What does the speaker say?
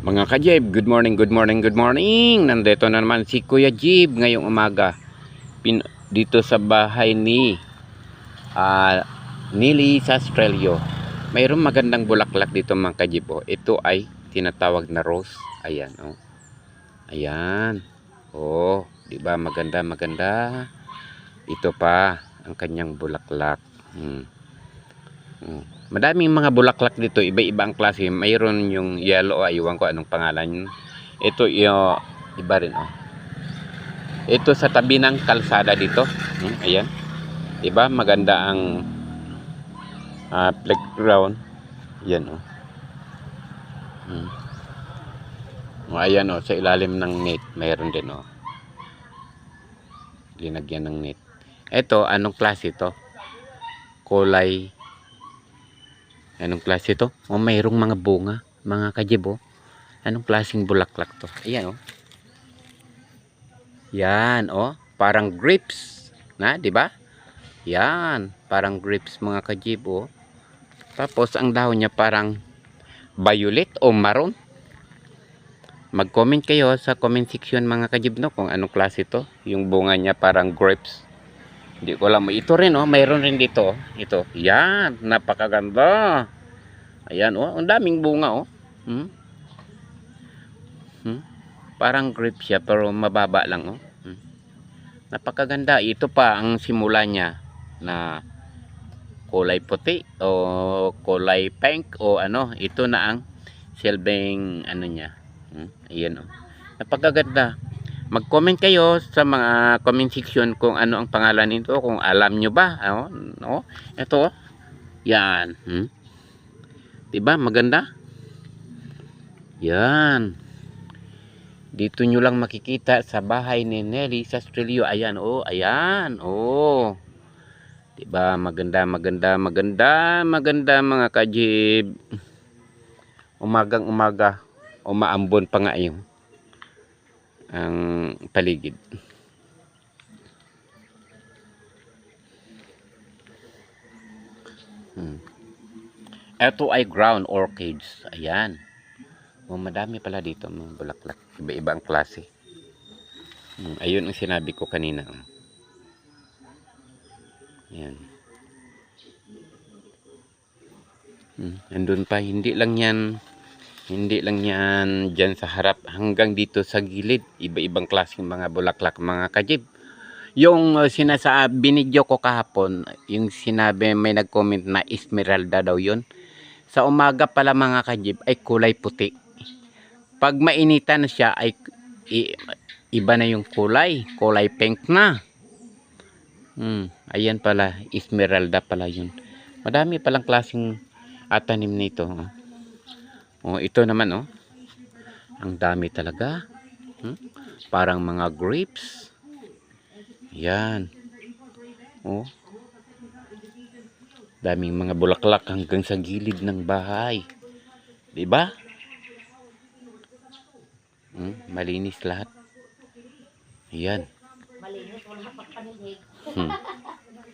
Mga ka-Jib, good morning, good morning, good morning. Nandito na naman si Kuya Jib ngayong umaga. Pin dito sa bahay ni ah Nili sa Australia. Mayroong magandang bulaklak dito mga ka-Jib. Oh. Ito ay tinatawag na rose. Ayan, oh. Ayan. Oh, 'di ba maganda, maganda. Ito pa ang kanyang bulaklak. Hmm. Hmm. Madaming mga bulaklak dito, iba-iba ang klase. Mayroon yung yellow, aywan ko anong pangalan. Ito yung iba rin oh. Ito sa tabi ng kalsada dito. Hmm, ayan. Diba? Maganda ang ah, playground. Yan oh. Hmm. O, ayan oh, sa ilalim ng net, mayroon din oh. Linagyan ng net. Ito, anong klase ito? Kulay Anong klase to? O mayroong mga bunga, mga kajibo. Anong klaseng bulaklak to? Ayan oh. Yan oh, parang grapes, na, 'di ba? Yan, parang grapes mga kajibo. Tapos ang dahon niya parang violet o maroon. Mag-comment kayo sa comment section mga kajib no kung anong klase to. Yung bunga niya parang grapes. Hindi ko alam. Ito rin oh, mayroon rin dito. oh. Ito. Yan, napakaganda. Ayan oh, ang daming bunga oh. Hmm? Hmm? Parang grape siya pero mababa lang oh. Hmm? Napakaganda. Ito pa ang simula niya na kulay puti o kulay pink o ano. Ito na ang silbing ano niya. Hmm? Ayan oh. Napakaganda. Mag-comment kayo sa mga comment section kung ano ang pangalan nito, kung alam nyo ba. Oh, no? Ito, oh. yan. Hmm? Diba? Maganda? Yan. Dito nyo lang makikita sa bahay ni Nelly sa Australia. Ayan, oh, ayan, oh. Diba? Maganda, maganda, maganda, maganda mga kajib. Umagang umaga. Umaambon pa nga yung ang paligid. Hmm. Ito ay ground orchids. Ayan. Oh, madami pala dito mga bulaklak. Iba-iba ang klase. Hmm. Ayun ang sinabi ko kanina. Ayan. Hmm. Andun pa. Hindi lang yan hindi lang yan dyan sa harap hanggang dito sa gilid. Iba-ibang klaseng mga bulaklak, mga kajib. Yung uh, sinasa binidyo ko kahapon, yung sinabi may nag-comment na Esmeralda daw yun. Sa umaga pala mga kajib ay kulay puti. Pag mainitan na siya ay i- iba na yung kulay. Kulay pink na. Hmm, ayan pala, Esmeralda pala yun. Madami palang klaseng atanim nito. Oh. Ito naman oh. Ang dami talaga. Hmm? Parang mga grapes. Yan. Oh. Daming mga bulaklak hanggang sa gilid ng bahay. 'Di ba? Hmm, malinis lahat. Yan. Malinis, wala pagpanilig. Hmm.